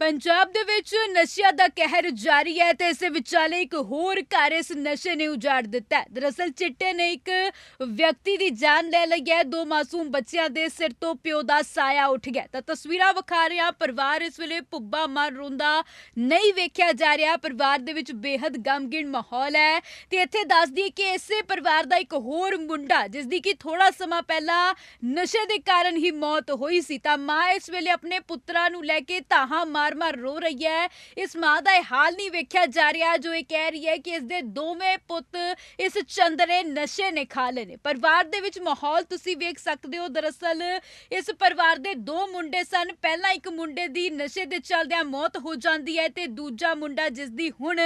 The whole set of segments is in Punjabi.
ਪੰਜਾਬ ਦੇ ਵਿੱਚ ਨਸ਼ਿਆਂ ਦਾ ਕਹਿਰ ਜਾਰੀ ਹੈ ਤੇ ਇਸ ਵਿਚਾਲੇ ਇੱਕ ਹੋਰ ਘਰ ਇਸ ਨਸ਼ੇ ਨੇ ਉਜਾੜ ਦਿੱਤਾ ਦਰਅਸਲ ਚਿੱਟੇ ਨੇ ਇੱਕ ਵਿਅਕਤੀ ਦੀ ਜਾਨ ਲੈ ਲਈ ਹੈ। ਦੋ ਮਾਸੂਮ ਬੱਚਿਆਂ ਦੇ ਸਿਰ ਤੋਂ ਪਿਓ ਦਾ ਸਾਇਆ ਉੱਠ ਗਿਆ ਤਾਂ ਤਸਵੀਰਾਂ ਵਿਖਾ ਰਿਹਾ ਪਰਿਵਾਰ ਇਸ ਵੇਲੇ ਪੁੱਬਾ ਮਾਰ ਰੋਂਦਾ ਨਹੀਂ ਵੇਖਿਆ ਜਾ ਰਿਹਾ। ਪਰਿਵਾਰ ਦੇ ਵਿੱਚ ਬੇहद ਗਮਗੀਨ ਮਾਹੌਲ ਹੈ ਤੇ ਇੱਥੇ ਦੱਸ ਦਈਏ ਕਿ ਇਸੇ ਪਰਿਵਾਰ ਦਾ ਇੱਕ ਹੋਰ ਮੁੰਡਾ ਜਿਸ ਦੀ ਕਿ ਥੋੜਾ ਸਮਾਂ ਪਹਿਲਾਂ ਨਸ਼ੇ ਦੇ ਕਾਰਨ ਹੀ ਮੌਤ ਹੋਈ ਸੀ, ਤਾਂ ਮਾਂ ਇਸ ਵੇਲੇ ਆਪਣੇ ਪੁੱਤਰਾਂ ਨੂੰ ਲੈ ਕੇ ਤਾਹਾਂ ਮਾਰ-ਮਾਰ ਰੋ ਰਹੀ ਹੈ। ਇਸ ਮਾਂ ਦਾ ਇਹ ਹਾਲ ਨਹੀਂ ਵੇਖਿਆ ਜਾ ਰਿਹਾ ਜੋ ਇਹ ਕਹਿ ਰਹੀ ਹੈ ਕਿ ਇਸ ਦੇ ਦੋਵੇਂ ਪੁੱਤ ਇਸ ਚੰਦਰੇ ਨਸ਼ੇ ਨੇ ਖਾ ਲਏ ਨੇ। ਪਰਿਵਾਰ ਦੇ ਵਿੱਚ ਮਾਹੌਲ ਤੁਸੀਂ ਵੇਖ ਸਕਦੇ ਹੋ। ਦਰਅਸਲ ਇਸ ਪਰਿਵਾਰ ਦੇ ਦੋ ਮੁੰਡੇ ਸਨ। ਪਹਿਲਾਂ ਇੱਕ ਮੁੰਡੇ ਦੀ ਨਸ਼ੇ ਦੇ ਚੱਲਦਿਆਂ ਮੌਤ ਹੋ ਜਾਂਦੀ ਹੈ ਤੇ ਦੂਜਾ ਮੁੰਡਾ ਜਿਸ ਦੀ ਹੁਣ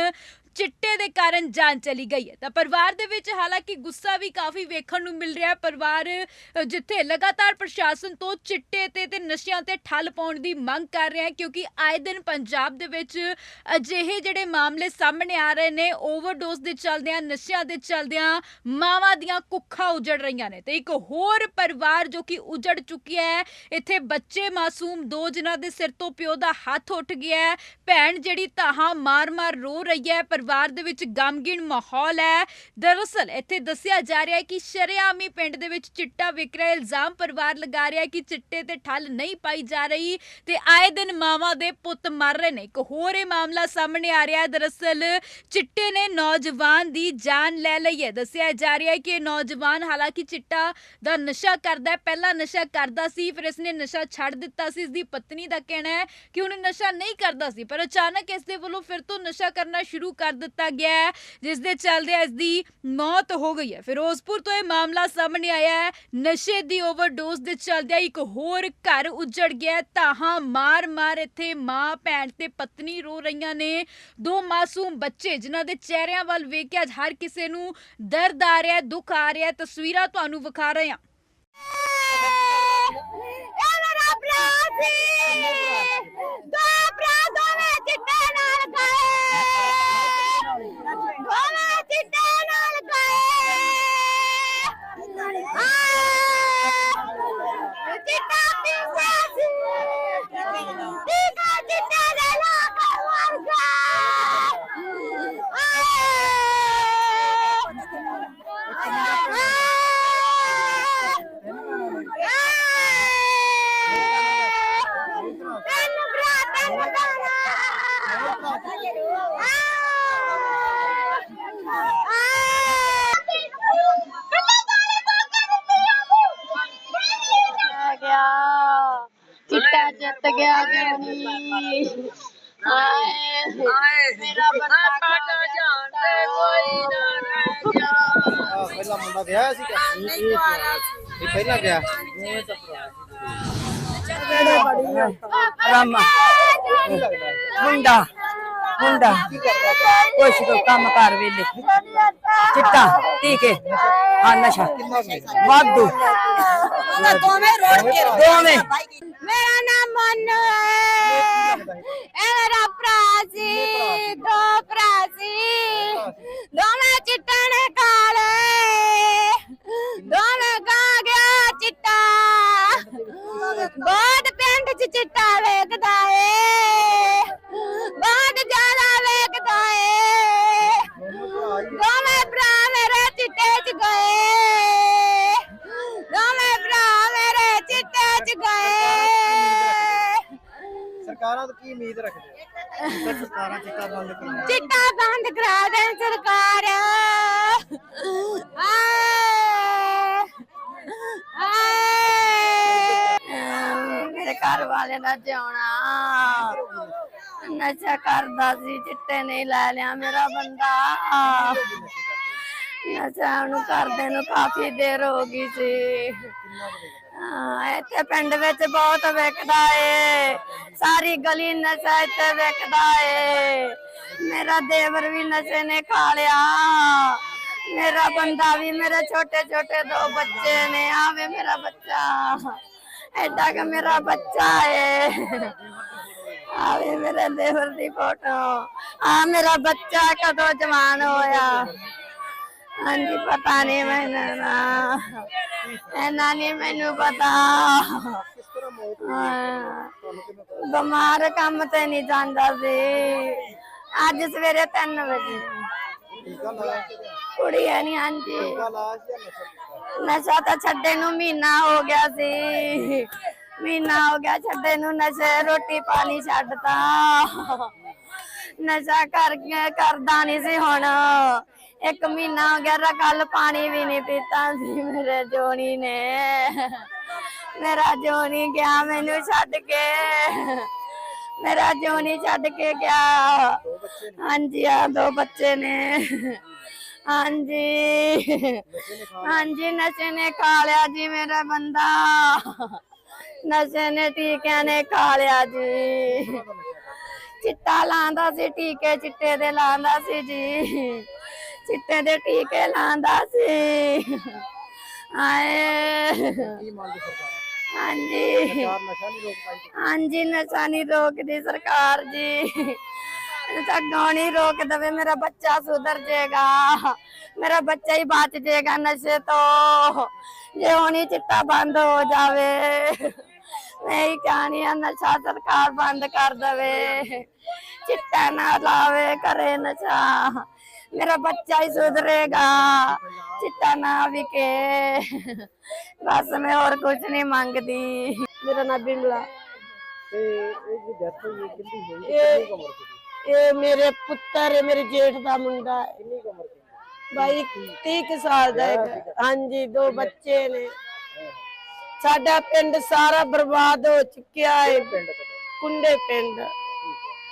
ਚਿੱਟੇ ਦੇ ਕਾਰਨ ਜਾਨ ਚਲੀ ਗਈ ਹੈ। ਤਾਂ ਪਰਿਵਾਰ ਦੇ ਵਿੱਚ ਹਾਲਾਂਕਿ ਗੁੱਸਾ ਵੀ ਕਾਫੀ ਵੇਖਣ ਨੂੰ ਮਿਲ ਰਿਹਾ ਹੈ। ਪਰਿਵਾਰ ਜਿੱਥੇ ਲਗਾਤਾਰ ਪ੍ਰਸ਼ਾਸਨ ਤੋਂ ਚਿੱਟੇ ਤੇ ਤੇ ਨਸ਼ਿਆਂ ਤੇ ਠੱਲ ਪਾਉਣ ਦੀ ਮੰਗ ਕਰ ਰਿਹਾ ਹੈ, ਕਿਉਂਕਿ ਆਏ ਦਿਨ ਪੰਜਾਬ ਦੇ ਵਿੱਚ ਅਜਿਹੇ ਜਿਹੜੇ ਮਾਮਲੇ ਸਾਹਮਣੇ ਆ ਰਹੇ ਨੇ, ਓਵਰਡੋਜ਼ ਦੇ ਚਲਦਿਆਂ, ਨਸ਼ਿਆਂ ਦੇ ਚਲਦਿਆਂ ਮਾਵਾਂ ਦੀਆਂ ਕੁੱਖਾਂ ਉਜੜ ਰਹੀਆਂ ਨੇ। ਤੇ ਇੱਕ ਹੋਰ ਪਰਿਵਾਰ ਜੋ ਕਿ ਉਜੜ ਚੁੱਕਿਆ ਹੈ, ਇੱਥੇ ਬੱਚੇ ਮਾਸੂਮ ਦੋ ਜਿਨ੍ਹਾਂ ਦੇ ਸਿਰ ਤੋਂ ਪਿਓ ਦਾ ਹੱਥ ਉੱਠ ਗਿਆ ਹੈ। ਭੈਣ ਜਿਹੜੀ ਤਾਹਾਂ ਮਾਰ-ਮਾਰ ਰੋ ਰਹੀ ਹੈ ਪਰ ਪਰਿਵਾਰ ਦੇ ਵਿੱਚ ਗਮਗੀਨ ਮਾਹੌਲ ਹੈ। ਦਰਅਸਲ ਇੱਥੇ ਦੱਸਿਆ ਜਾ ਰਿਹਾ ਹੈ ਕਿ ਸ਼ਰੇਆਮੀ ਪਿੰਡ ਦੇ ਵਿੱਚ ਚਿੱਟਾ ਵਿਕ ਰਿਹਾ ਇਲਜ਼ਾਮ ਪਰਿਵਾਰ ਲਗਾ ਰਿਹਾ ਕਿ ਚਿੱਟੇ ਤੇ ਠੱਲ ਨਹੀਂ ਪਾਈ ਜਾ ਰਹੀ ਤੇ ਆਏ ਦਿਨ ਮਾਵਾਂ ਦੇ ਪੁੱਤ ਮਰ ਰਹੇ ਨੇ। ਇੱਕ ਹੋਰ ਇਹ ਮਾਮਲਾ ਸਾਹਮਣੇ ਆ ਰਿਹਾ ਹੈ। ਦਰਅਸਲ ਚਿੱਟੇ ਨੇ ਨੌਜਵਾਨ ਦੀ ਜਾਨ ਲੈ ਲਈ ਹੈ। ਦੱਸਿਆ ਜਾ ਰਿਹਾ ਹੈ ਕਿ ਇਹ ਨੌਜਵਾਨ ਹਾਲਾਂਕਿ ਚਿੱਟਾ ਦਾ ਨਸ਼ਾ ਕਰਦਾ ਪਹਿਲਾਂ ਨਸ਼ਾ ਕਰਦਾ ਸੀ, ਫਿਰ ਇਸਨੇ ਨਸ਼ਾ ਛੱਡ ਦਿੱਤਾ ਸੀ। ਇਸ ਦੀ ਪਤਨੀ ਦਾ ਕਹਿਣਾ ਹੈ ਕਿ ਹੁਣ ਨਸ਼ਾ ਨਹੀਂ ਕਰਦਾ ਸੀ, ਪਰ ਅਚਾਨਕ ਇਸ ਦੇ ਵੱਲੋਂ ਫਿਰ ਤੋਂ ਨਸ਼ਾ ਕਰਨਾ ਸ਼ੁਰੂ ਕਰ ਦਿੱਤਾ ਗਿਆ ਹੈ, ਜਿਸ ਦੇ ਚੱਲਦੇ ਇਸ ਦੀ ਮੌਤ ਹੋ ਗਈ ਹੈ। ਫਿਰੋਜ਼ਪੁਰ ਤੋਂ ਇਹ ਮਾਮਲਾ ਸਾਹਮਣੇ ਆਇਆ ਹੈ। ਨਸ਼ੇ ਦੀ ਓਵਰਡੋਜ਼ ਦੇ ਚੱਲਦਿਆਂ ਇੱਕ ਹੋਰ ਘਰ ਉਜੜ ਗਿਆ ਤਾਹਾਂ ਮਾਰ-ਮਾਰ ਇੱਥੇ ਮਾਂ, ਭੈਣ ਤੇ ਪਤਨੀ ਰੋ ਰਹੀਆਂ ਨੇ। ਦੋ ਮਾਸੂਮ ਬੱਚੇ ਜਿਨ੍ਹਾਂ ਦੇ ਚਿਹਰਿਆਂ ਵੱਲ ਵੇਖ ਕੇ ਅੱਜ ਹਰ ਕਿਸੇ ਨੂੰ ਦਰਦ ਆ ਰਿਹਾ ਹੈ, ਦੁੱਖ ਆ ਰਿਹਾ ਹੈ। ਤਸਵੀਰਾਂ ਤੁਹਾਨੂੰ ਵਿਖਾ ਰਹੇ ਹਾਂ। ਇਹ ਮੇਰਾ ਭਰਾ ਸੀ। ਦੋ ਭਰਾ ਦੋਵੇਂ ਚਿੱਟੇ ਨਾਲ ਗਏ ਦੋਵੇਂ ਚਿੱਟੇ ਨਾਲ ਗਏ ਆ ਚਿੱਟਾ ਪੀਂਦਾ ਸੀ ਟੀਕਾ ਚਿੱਟੇ ਦੇ ਲਾ ਕੇ ਮਰ ਤੈਨ ਭਰਾ ਤੈਨ ਗਿਆ ਚਿੱਟਾ ਜਿੱਤ ਗਿਆ ਜੋਨੀ ਹਾਏ ਮੇਰਾ ਬੰਦਾ ਕਾਟਾ ਜਾਣਦੇ ਕੋਈ ਨਾ ਰਹਿ ਗਿਆ ਪਹਿਲਾ ਮੁੰਡਾ ਗਿਆ ਸੀ ਇਹ ਪਹਿਲਾਂ ਗਿਆ ਰਾਮਾ। ਮੁੰਡਾ। ਮੁੰਡਾ। ਕੁਛ ਕੋ ਕੰਮ ਕਰ ਵੇਲੇ। ਚਿੱਟਾ ਟੀਕੇ। ਆ ਨਸ਼ਾ। ਵਾਧੂ। ਦੋਵੇਂ। ਰੋੜ ਕੇ ਦੋਵੇਂ ਮੇਰਾ ਨਾਮ ਮਨੂ ਹੈ। ਇਹ ਮੇਰਾ ਭਰਾ ਸੀ। ਦੋ ਭਰਾ ਸੀ। ਦੋਵੇਂ ਚਿੱਟੇ ਨੇ ਕਾਲੇ। ਦੋਵੇਂ ਗਾ ਗਿਆ ਚਿੱਟਾ। ਬਹੁਤ ਪਿੰਡ ਚ ਚਿੱਟਾ ਵੇਖਦਾ ਏ। ਗਏ। ਸਰਕਾਰਾਂ ਤੋਂ ਕੀ ਉਮੀਦ ਰੱਖਦੇ ਸਰਕਾਰਾਂ ਚਿੱਟਾ ਬੰਦ ਕਰਾਉਣ ਚਿੱਟਾ ਬੰਦ ਕਰਾ ਦੇ ਸਰਕਾਰ। ਆਏ ਆਏ ਮੇਰੇ ਘਰ ਵਾਲੇ ਦਾ ਜਿਉਣਾ। ਨਸ਼ਾ ਕਰਦਾ ਸੀ ਚਿੱਟੇ ਨਹੀਂ ਲੈ ਲਿਆ ਮੇਰਾ ਬੰਦਾ। ਨਸ਼ਾ ਨੂੰ ਕਰਦੇ ਨੂੰ ਕਾਫੀ ਦੇਰ ਹੋ ਗਈ ਸੀ। ਹਾਂ, ਇੱਥੇ ਪਿੰਡ ਵਿੱਚ ਬਹੁਤ ਵਿਕਦਾ ਏ। ਸਾਰੀ ਗਲੀ ਨਸ਼ਾ ਇੱਥੇ ਵਿਕਦਾ ਏ। ਮੇਰਾ ਦੇਵਰ ਵੀ ਨਸ਼ੇ ਨੇ ਖਾ ਲਿਆ। ਮੇਰਾ ਬੰਦਾ ਵੀ, ਮੇਰੇ ਛੋਟੇ ਛੋਟੇ ਦੋ ਬੱਚੇ ਨੇ ਆਵੇ ਮੇਰਾ ਬੱਚਾ। ਐਡਾ ਕਿ ਮੇਰਾ ਬੱਚਾ ਏ। ਆਵੇ ਮੇਰੇ ਦੇਵਰ ਦੀ ਫੋਟੋ। ਆ ਮੇਰਾ ਬੱਚਾ ਕਦੋਂ ਜਵਾਨ ਹੋਇਆ। ਹਾਂਜੀ, ਪਤਾ ਨਹੀਂ ਮੈਨੂੰ ਨਾ। ਇਹਨਾਂ ਨਹੀਂ ਮੈਨੂੰ ਪਤਾ। ਤਰ੍ਹਾਂ ਮੌਤ ਹੋਈ ਬਿਮਾਰ ਕੰਮ ਤੇ ਨਹੀਂ ਜਾਂਦਾ ਸੀ। ਅੱਜ ਸਵੇਰੇ 3 ਵਜੇ। ਕੁੜੀ ਹੈ ਨਹੀਂ ਹਾਂਜੀ। ਨਸ਼ਾ ਤਾਂ ਛੱਡੇ ਨੂੰ ਮਹੀਨਾ ਹੋ ਗਿਆ ਸੀ। ਮਹੀਨਾ ਹੋ ਗਿਆ ਛੱਡੇ ਨੂੰ ਨਸ਼ੇ, ਰੋਟੀ ਪਾਣੀ ਛੱਡਤਾ। ਨਸ਼ਾ ਕਰਕੇ ਕਰਦਾ ਨਹੀਂ ਸੀ ਹੁਣ। ਇੱਕ ਮਹੀਨਾ ਹੋ ਗਿਆ ਕੱਲ ਪਾਣੀ ਵੀ ਨਹੀਂ ਪੀਤਾ ਸੀ, ਮੇਰੇ ਜੋਨੀ ਨੇ। ਮੇਰਾ ਜੋਨੀ ਗਿਆ ਮੈਨੂੰ ਛੱਡ ਕੇ। ਮੇਰਾ ਜੋਨੀ ਛੱਡ ਕੇ ਗਿਆ। ਹਾਂਜੀ, ਆ ਦੋ ਬੱਚੇ ਨੇ। ਹਾਂਜੀ। ਹਾਂਜੀ, ਨਸ਼ੇ ਨੇ ਖਾ ਲਿਆ ਜੀ ਮੇਰਾ ਬੰਦਾ। ਨਸ਼ੇ ਨੇ ਟੀਕਿਆਂ ਨੇ ਖਾ ਲਿਆ ਜੀ। ਚਿੱਟਾ ਲਾਂਦਾ ਸੀ, ਟੀਕੇ ਚਿੱਟੇ ਦੇ ਲਾਂਦਾ ਸੀ ਜੀ। ਚਿੱਟੇ ਦੇ ਟੀਕੇ ਲਾਂਦਾ ਸੀ। ਆਏ ਕੀ ਮੰਗ ਸਰਕਾਰ? ਹਾਂਜੀ। ਸਰਕਾਰ ਨਸ਼ਾ ਨਹੀਂ ਰੋਕ ਪਾਈ। ਹਾਂਜੀ ਨਸ਼ਾ ਨਹੀਂ ਰੋਕਦੀ ਸਰਕਾਰ ਜੀ। ਨਸ਼ਾ ਨਹੀਂ ਰੋਕ ਦਵੇ? ਮੇਰਾ ਬੱਚਾ ਸੁਧਰ ਜਾਏਗਾ। ਮੇਰਾ ਬੱਚਾ ਹੀ ਬਚ ਜਾਏਗਾ ਨਸ਼ੇ ਤੋਂ। ਜੇ ਹੁਣੀ ਚਿੱਟਾ ਬੰਦ ਹੋ ਜਾਵੇ। ਮੈਂ ਹੀ ਕਹਾਣੀ ਆ ਨਸ਼ਾ ਸਰਕਾਰ ਬੰਦ ਕਰ ਦਵੇ। ਚਿੱਟਾ ਨਾ ਲਾਵੇ ਕਰੇ ਨਸ਼ਾ। ਮੇਰਾ ਬੱਚਾ ਹੀ ਸੁਧਰੇਗਾ ਚਿੱਟਾ ਨਾ ਵਿਕੇ। ਬਸ ਮੈਂ ਹੋਰ ਕੁਝ ਨਹੀਂ ਮੰਗਦੀ। ਮੇਰਾ ਨਾਮ ਬਿਮਲਾ। ਤੇ ਇਹ ਮੇਰੇ ਪੁੱਤਰ ਹੈ ਮੇਰੇ ਜੇਠ ਦਾ ਮੁੰਡਾ ਹੈ। ਬਾਈ 30 ਕੁ ਸਾਲ ਦਾ ਹੈ ਹਾਂਜੀ ਦੋ ਬੱਚੇ ਨੇ। ਸਾਡਾ ਪਿੰਡ ਸਾਰਾ ਬਰਬਾਦ ਹੋ ਚੁੱਕਿਆ ਹੈ। ਕੁੰਡੇ ਪਿੰਡ।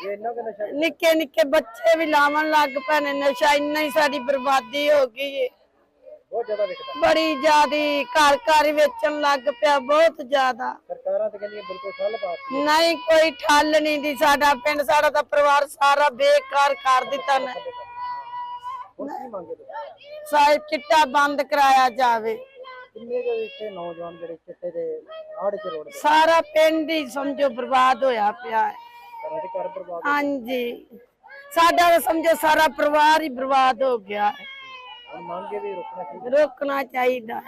ਨਿੱਕੇ ਨਿੱਕੇ ਬੱਚੇ ਵੀ ਲਾਵਣ ਲੱਗ ਪਏ ਨੇ ਨਸ਼ਾ ਇੰਨਾ ਹੀ ਸਾਡੀ ਬਰਬਾਦੀ ਹੋ ਗਈ ਹੈ ਬਹੁਤ ਜ਼ਿਆਦਾ ਵਿਕਦਾ। ਬੜੀ ਜ਼ਿਆਦੀ ਘਰ ਘਰ ਹੀ ਵੇਚਣ ਲੱਗ ਪਿਆ ਬਹੁਤ ਜ਼ਿਆਦਾ। ਸਰਕਾਰਾਂ ਤੇ ਕਹਿੰਦੀਆਂ ਬਿਲਕੁਲ ਠੱਲ ਪਾਤੀ ਨਹੀਂ ਕੋਈ ਠੱਲ ਨਹੀਂ ਦੀ ਸਾਡਾ ਪਿੰਡ ਸਾਡਾ ਤਾਂ ਪਰਿਵਾਰ ਸਾਰਾ ਬੇਕਾਰ ਕਰ ਦਿੱਤਾ ਨੇ। ਕੀ ਮੰਗੇ ਤੁਸੀਂ? ਸਾਰੇ ਚਿੱਟਾ ਬੰਦ ਕਰਾਇਆ ਜਾਵੇ। ਕਿੰਨੇ ਕੁ ਇੱਥੇ ਨੌਜਵਾਨ ਜਿਹੜੇ ਚਿੱਟੇ ਦੇ ਆੜ ਚ ਰੋੜ ਸਾਰਾ ਪਿੰਡ ਹੀ ਸਮਝੋ ਬਰਬਾਦ ਹੋਇਆ ਪਿਆ ਹੈ। ਘਰਾਂ ਦੇ ਘਰ ਬਰਬਾਦ ਹਾਂਜੀ। ਸਾਡਾ ਤਾਂ ਸਮਝੋ ਸਾਰਾ ਪਰਿਵਾਰ ਹੀ ਬਰਬਾਦ ਹੋ ਗਿਆ। ਹੈ ਹੁਣ ਮੰਗੇ ਵੀ ਰੁਕਣਾ ਚਾਹੀਦਾ। ਰੋਕਣਾ ਚਾਹੀਦਾ। ਹੈ।